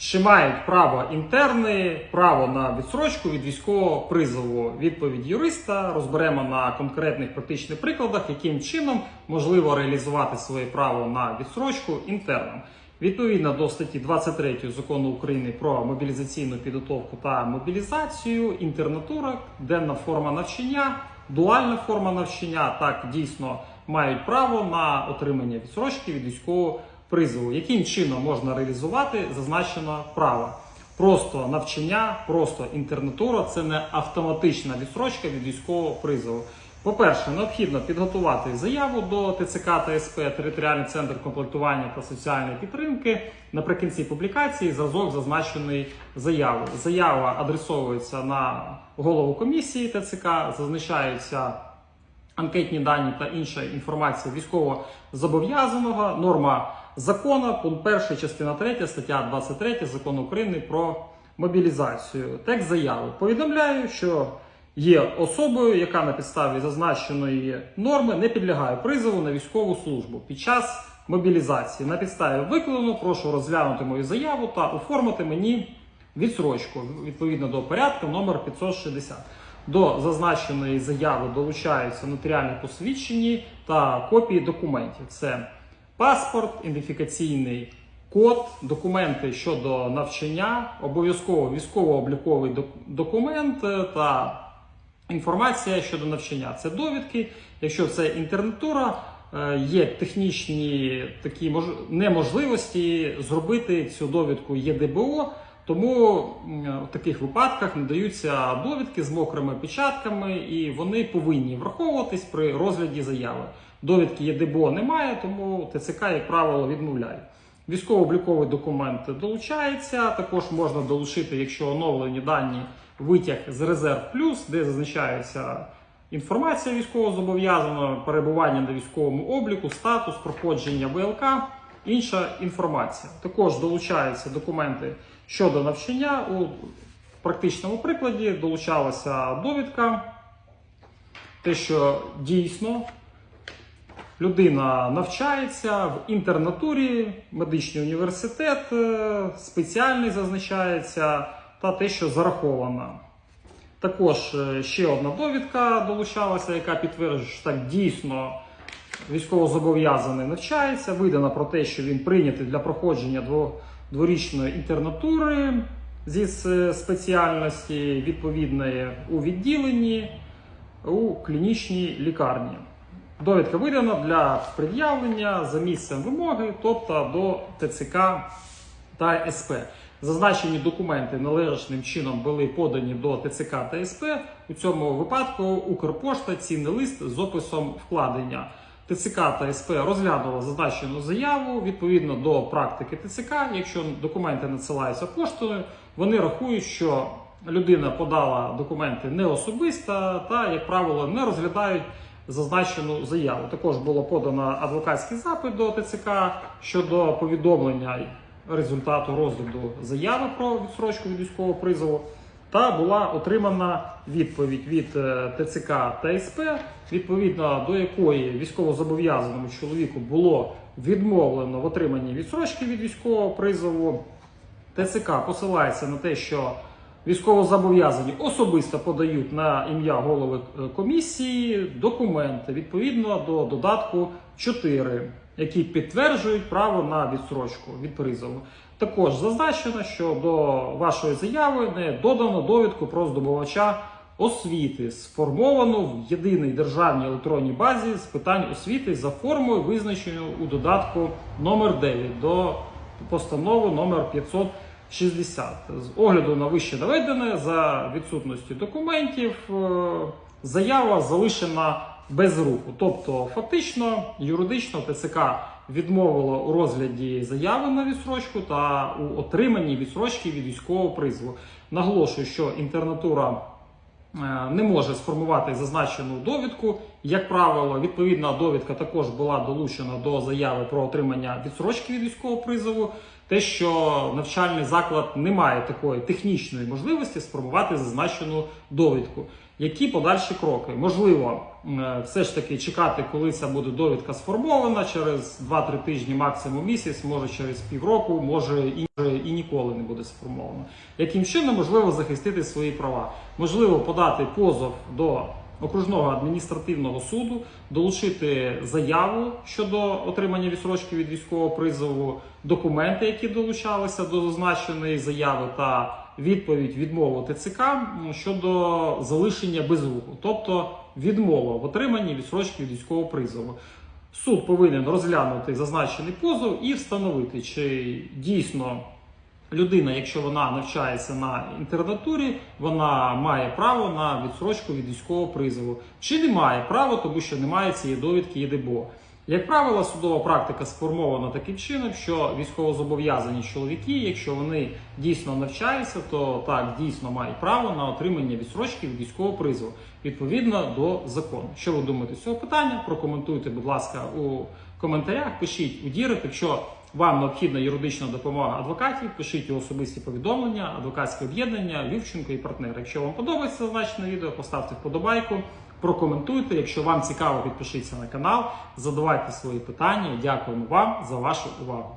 Чи мають право інтерни, право на відсрочку від військового призову? Відповідь юриста розберемо на конкретних практичних прикладах, яким чином можливо реалізувати своє право на відсрочку інтернам. Відповідно до статті 23 закону України про мобілізаційну підготовку та мобілізацію, інтернатура, денна форма навчання, дуальна форма навчання так дійсно мають право на отримання відсрочки від військового призову. Яким чином можна реалізувати зазначене право? Просто навчання, просто інтернатура це не автоматична відсрочка від військового призову. По-перше, необхідно підготувати заяву до ТЦК та СП Територіальний центр комплектування та соціальної підтримки. Наприкінці публікації зразок зазначений заяви. Заява адресовується на голову комісії ТЦК, зазначаються анкетні дані та інша інформація військово зобов'язаного, норма закону, пункт 1, частина 3, стаття 23 закону України про мобілізацію. Текст заяви повідомляю, що є особою, яка на підставі зазначеної норми не підлягає призову на військову службу під час мобілізації. На підставі викладено прошу розглянути мою заяву та оформити мені відсрочку відповідно до порядку номер 560. До зазначеної заяви долучаються нотаріальні посвідчені та копії документів. Це паспорт, ідентифікаційний код, документи щодо навчання, обов'язково військово-обліковий документ е, та інформація щодо навчання. Це довідки. Якщо це інтернатура, е, є технічні такі неможливості зробити цю довідку ЄДБО. Тому в таких випадках надаються довідки з мокрими печатками, і вони повинні враховуватись при розгляді заяви. Довідки ЄДБО немає, тому ТЦК, як правило, відмовляє. Військово-обліковий документ долучається. Також можна долучити, якщо оновлені дані, витяг з резерв плюс, де зазначається інформація військовозобов'язаного, перебування на військовому обліку, статус, проходження ВЛК, інша інформація. Також долучаються документи щодо навчання. У практичному прикладі долучалася довідка, те, що дійсно людина навчається в інтернатурі, медичний університет е, спеціальний зазначається, та те, що зараховано. Також е, ще одна довідка долучалася, яка підтверджує, що так дійсно військовозобов'язаний навчається. Видано про те, що він прийнятий для проходження дво- дворічної інтернатури зі спеціальності відповідної у відділенні у клінічній лікарні. Довідка видана для пред'явлення за місцем вимоги, тобто до ТЦК та СП. Зазначені документи належним чином були подані до ТЦК та СП. У цьому випадку Укрпошта цінний лист з описом вкладення. ТЦК та СП розглянула зазначену заяву відповідно до практики ТЦК. Якщо документи надсилаються поштою, вони рахують, що людина подала документи не особисто та, як правило, не розглядають зазначену заяву. Також було подано адвокатський запит до ТЦК щодо повідомлення результату розгляду заяви про відсрочку від військового призову. Та була отримана відповідь від е, ТЦК та СП, відповідно до якої військовозобов'язаному чоловіку було відмовлено в отриманні відсрочки від військового призову. ТЦК посилається на те, що військовозобов'язані особисто подають на ім'я голови е, комісії документи відповідно до додатку 4, які підтверджують право на відсрочку від призову. Також зазначено, що до вашої заяви не додано довідку про здобувача освіти, сформовану в єдиній державній електронній базі з питань освіти за формою, визначеною у додатку номер 9 до постанови номер 560. З огляду на вище наведене за відсутності документів е, заява залишена без руху. Тобто, фактично, юридично ТЦК відмовило у розгляді заяви на відсрочку та у отриманні відсрочки від військового призову. Наголошую, що інтернатура е, не може сформувати зазначену довідку. Як правило, відповідна довідка також була долучена до заяви про отримання відсрочки від військового призову. Те, що навчальний заклад не має такої технічної можливості сформувати зазначену довідку. Які подальші кроки? Можливо, все ж таки чекати, коли ця буде довідка сформована через 2-3 тижні, максимум місяць, може через півроку, може і, і ніколи не буде сформовано. Яким чином можливо захистити свої права? Можливо, подати позов до окружного адміністративного суду, долучити заяву щодо отримання відсрочки від військового призову, документи, які долучалися до зазначеної заяви, та відповідь відмову ТЦК щодо залишення без руху, тобто відмова в отриманні відсрочки від військового призову. Суд повинен розглянути зазначений позов і встановити, чи дійсно людина, якщо вона навчається на інтернатурі, вона має право на відсрочку від військового призову, чи не має права, тому що немає цієї довідки ЄДБО. Як правило, судова практика сформована таким чином, що військовозобов'язані чоловіки, якщо вони дійсно навчаються, то так дійсно мають право на отримання відсрочки від військового призову відповідно до закону. Що ви думаєте з цього питання? Прокоментуйте, будь ласка, у коментарях. Пишіть у Дірект, якщо вам необхідна юридична допомога адвокатів, пишіть у особисті повідомлення, адвокатське об'єднання, Вівченко і партнери. Якщо вам подобається зазначене відео, поставте вподобайку, прокоментуйте. Якщо вам цікаво, підпишіться на канал, задавайте свої питання. Дякуємо вам за вашу увагу.